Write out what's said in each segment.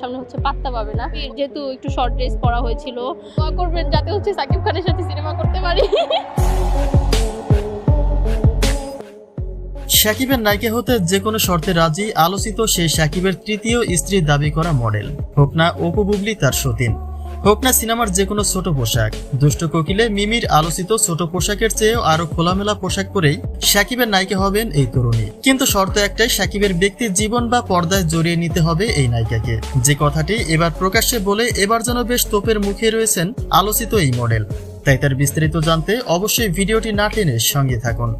সামনে হচ্ছে পাত্তা পাবে না। যেহেতু একটু শর্ট ড্রেস পরা হয়েছিল করবেন যাতে হচ্ছে সাকিব খানের সাথে সিনেমা করতে পারি। শাকিবের নায়িকা হতে যে কোনো শর্তে রাজি, আলোচিত সেই শাকিবের তৃতীয় স্ত্রীর দাবি করা মডেল হোক না, অপু বুবলি তার সতীন। হোক না সিনেমার যে কোনো ছোট পোশাক। দুষ্ট কোকিলে মিমির আলোচিত ছোট পোশাকের চেয়েও আরও খোলামেলা পোশাক পরেই সাকিবের নায়িকা হবেন এই তরুণী। কিন্তু শর্ত একটাই, সাকিবের ব্যক্তির জীবন বা পর্দায় জড়িয়ে নিতে হবে এই নায়িকাকে। যে কথাটি এবার প্রকাশ্যে বলে এবার যেন বেশ তোপের মুখে রয়েছেন আলোচিত এই মডেল। তাই তার বিস্তারিত জানতে অবশ্যই ভিডিওটি না টেনে সঙ্গে থাকুন।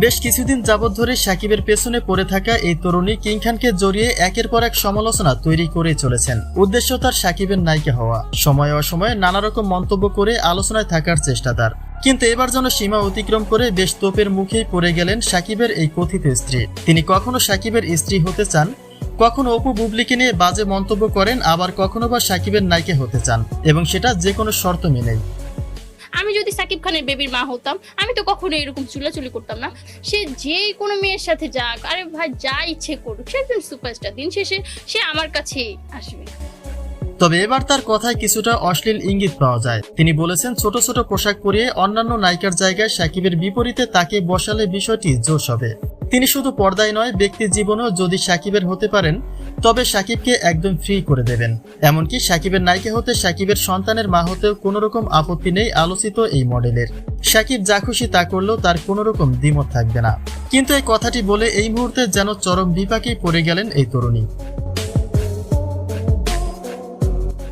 বেশ কিছুদিন যাবৎ ধরে সাকিবের পেছনে পড়ে থাকা এই তরুণী কিং খানকে জড়িয়ে একের পর এক সমালোচনা তৈরি করে চলেছেন। উদ্দেশ্য তার সাকিবের নায়িকা হওয়া। সময় অসময়ে নানা রকম মন্তব্য করে আলোচনায় থাকার চেষ্টা তার। কিন্তু এবার যেন সীমা অতিক্রম করে বেশ তোপের মুখেই পড়ে গেলেন সাকিবের এই কথিত স্ত্রী। তিনি কখনো সাকিবের স্ত্রী হতে চান, কখনো অপু বুবলিকে নিয়ে বাজে মন্তব্য করেন, আবার কখনো বা সাকিবের নায়িকা হতে চান এবং সেটা যে কোনো শর্ত মেনেই। আমি যদি সাকিব খানের বেবির মা হতাম, আমি তো কখনো এরকম চুলাচুলি করতাম না। সে যে কোনো মেয়ের সাথে যাক, আরে ভাই যা ইচ্ছে করুক, সে একজন সুপারস্টার দিন শেষে সে আমার কাছেই আসবে। তবে এবার তার কথায় কিছুটা অশ্লীল ইঙ্গিত পাওয়া যায়। তিনি বলেছেন, ছোট ছোট পোশাক পরিয়ে অন্যান্য নায়িকার জায়গায় সাকিবের বিপরীতে তাকে বসালে বিষয়টি জোশ হবে তিনি শুধু পর্দায় নয় ব্যক্তি জীবনেও যদি সাকিবের হতে পারেন, তবে সাকিবকে একদম ফ্রি করে দেবেন। এমনকি সাকিবের নায়িকা হতে সাকিবের সন্তানের মা হতেও কোনো রকম আপত্তি নেই আলোচিত এই মডেলের। সাকিব যা খুশি তা করলেও তার কোনো রকম দ্বিমত থাকবে না। কিন্তু এই কথাটি বলে এই মুহূর্তে যেন চরম বিপাকেই পড়ে গেলেন এই তরুণী।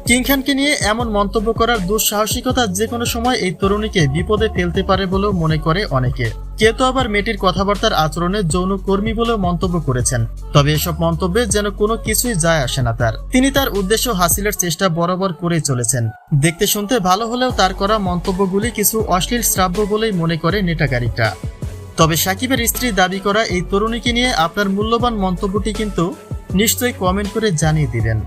কিং খানকে নিয়ে এমন মন্তব্য করার দুঃসাহসিকতা যে কোনো সময় এই তরুণীকে বিপদে ফেলতে পারে বলেও মনে করে অনেকে। কেউ তো আবার মেয়েটির কথাবার্তার আচরণে যৌন কর্মী বলেও মন্তব্য করেছেন। তবে এসব মন্তব্যে যেন কোনো কিছুই যায় আসে না তার। তিনি তার উদ্দেশ্য হাসিলের চেষ্টা বরাবর করেই চলেছেন। দেখতে শুনতে ভালো হলেও তার করা মন্তব্যগুলি কিছু অশ্লীল শ্রাব্য বলেই মনে করে নেটাকারীরা তবে সাকিবের স্ত্রী দাবি করা এই তরুণীকে নিয়ে আপনার মূল্যবান মন্তব্যটি কিন্তু নিশ্চয়ই কমেন্ট করে জানিয়ে দিবেন।